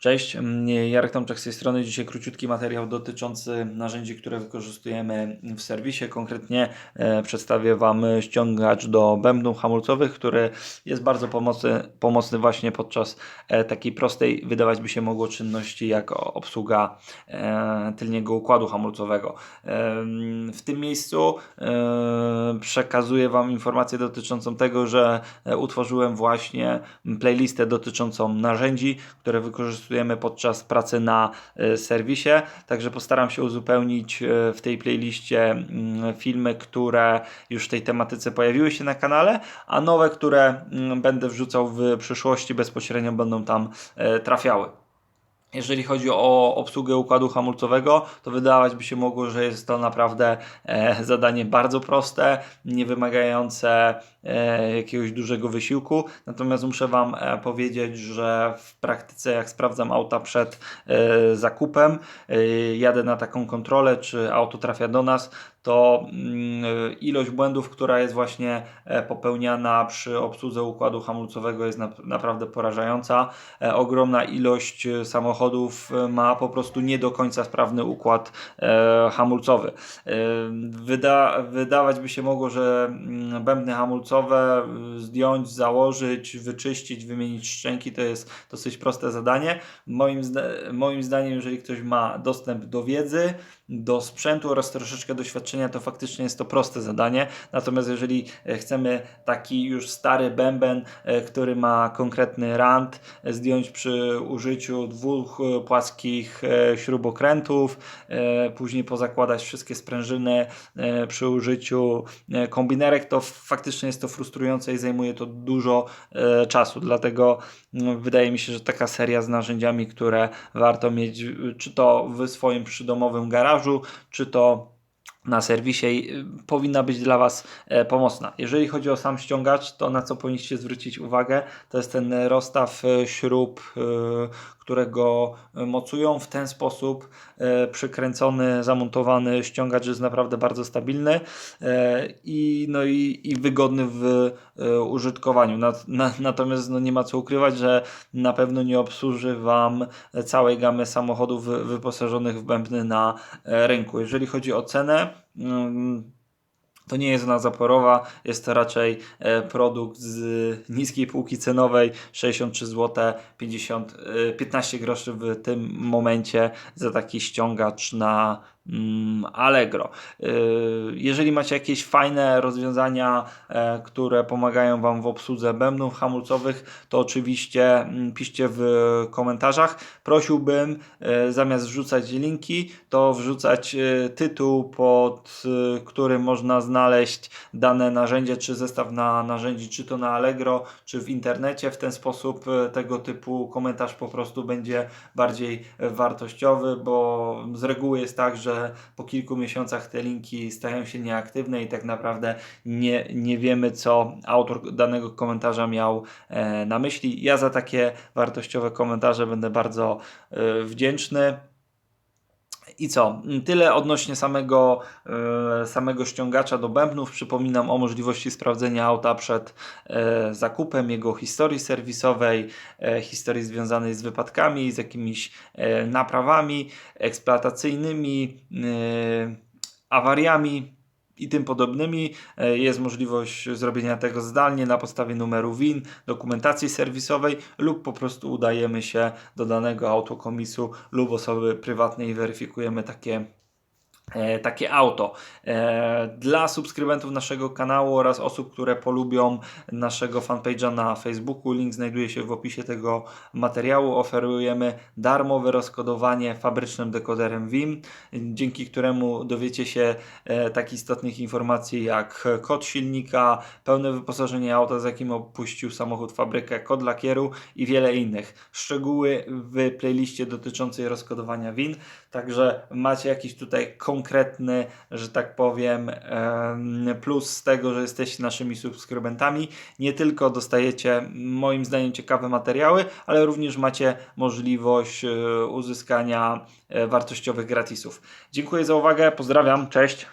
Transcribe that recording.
Cześć, Jarek Tomczak z tej strony. Dzisiaj króciutki materiał dotyczący narzędzi, które wykorzystujemy w serwisie. Konkretnie e, przedstawię Wam ściągacz do bębnów hamulcowych, który jest bardzo pomocny, pomocny właśnie podczas e, takiej prostej, wydawać by się mogło, czynności jak obsługa e, tylniego układu hamulcowego. W tym miejscu przekazuję Wam informację dotyczącą tego, że utworzyłem właśnie playlistę dotyczącą narzędzi, które wykorzystujemy podczas pracy na e, serwisie. Także postaram się uzupełnić e, w tej playliście mm, filmy, które już w tej tematyce pojawiły się na kanale, a nowe, które mm, będę wrzucał w przyszłości, bezpośrednio będą tam e, trafiały. Jeżeli chodzi o obsługę układu hamulcowego, to wydawać by się mogło, że jest to naprawdę e, zadanie bardzo proste, nie wymagające e, jakiegoś dużego wysiłku. Natomiast muszę Wam e, powiedzieć, że w praktyce, jak sprawdzam auta przed zakupem, jadę na taką kontrolę, czy auto trafia do nas, to mm, ilość błędów, która jest właśnie e, popełniana przy obsłudze układu hamulcowego jest na, naprawdę porażająca. E, ogromna ilość e, samochodów ma po prostu nie do końca sprawny układ hamulcowy. Wyda, wydawać by się mogło, że mm, bębny hamulcowe zdjąć, założyć, wyczyścić, wymienić szczęki to jest dosyć proste zadanie. Moim, zda, moim zdaniem, jeżeli ktoś ma dostęp do wiedzy, do sprzętu oraz troszeczkę doświadczenia, to faktycznie jest to proste zadanie. Natomiast jeżeli e, chcemy taki już stary bęben, e, który ma konkretny rant, e, zdjąć przy użyciu dwóch płaskich śrubokrętów, później pozakładać wszystkie sprężyny przy użyciu kombinerek, to faktycznie jest to frustrujące i zajmuje to dużo czasu. Dlatego wydaje mi się, że taka seria z narzędziami, które warto mieć, czy to w swoim przydomowym garażu, czy to na serwisie y, powinna być dla Was e, pomocna. Jeżeli chodzi o sam ściągacz, to na co powinniście zwrócić uwagę, to jest ten rozstaw e, śrub, e, którego mocują. W ten sposób e, przykręcony, zamontowany ściągacz jest naprawdę bardzo stabilny e, i, no i, i wygodny w e, użytkowaniu. Nat, na, natomiast no nie ma co ukrywać, że na pewno nie obsłuży Wam całej gamy samochodów wy- wyposażonych w bębny na e, rynku. Jeżeli chodzi o cenę, mm, to nie jest ona zaporowa, jest to raczej e, produkt z niskiej półki cenowej 63 zł 50, e, 15 groszy w tym momencie za taki ściągacz na Allegro. E, Jeżeli macie jakieś fajne rozwiązania, e, które pomagają Wam w obsłudze bębnów hamulcowych, to oczywiście mm, piszcie w komentarzach. Prosiłbym e, zamiast wrzucać linki, to wrzucać e, tytuł, pod którym można znaleźć dane narzędzie, czy zestaw na narzędzi, czy to na Allegro, czy w internecie. W ten sposób tego typu komentarz po prostu będzie bardziej wartościowy, bo z reguły jest tak, że po kilku miesiącach te linki stają się nieaktywne i tak naprawdę nie, nie wiemy, co autor danego komentarza miał e, na myśli. Ja za takie wartościowe komentarze będę bardzo e, wdzięczny. I co? Tyle odnośnie samego, e, samego ściągacza do bębnów. Przypominam o możliwości sprawdzenia auta przed e, zakupem, jego historii serwisowej, e, historii związanej z wypadkami, z jakimiś naprawami eksploatacyjnymi, awariami i tym podobnymi. E, Jest możliwość zrobienia tego zdalnie na podstawie numeru WIN, dokumentacji serwisowej lub po prostu udajemy się do danego autokomisu lub osoby prywatnej i weryfikujemy takie takie auto. E, Dla subskrybentów naszego kanału oraz osób, które polubią naszego fanpage'a na Facebooku, link znajduje się w opisie tego materiału. Oferujemy darmowe rozkodowanie fabrycznym dekoderem WIM, dzięki któremu dowiecie się e, tak istotnych informacji jak kod silnika, pełne wyposażenie auta, z jakim opuścił samochód fabrykę, kod lakieru i wiele innych. Szczegóły w playliście dotyczącej rozkodowania WIN, także macie jakiś tutaj konkretny, że tak powiem, em, plus z tego, że jesteście naszymi subskrybentami. Nie tylko dostajecie moim zdaniem ciekawe materiały, ale również macie możliwość e, uzyskania e, wartościowych gratisów. Dziękuję za uwagę, pozdrawiam, cześć.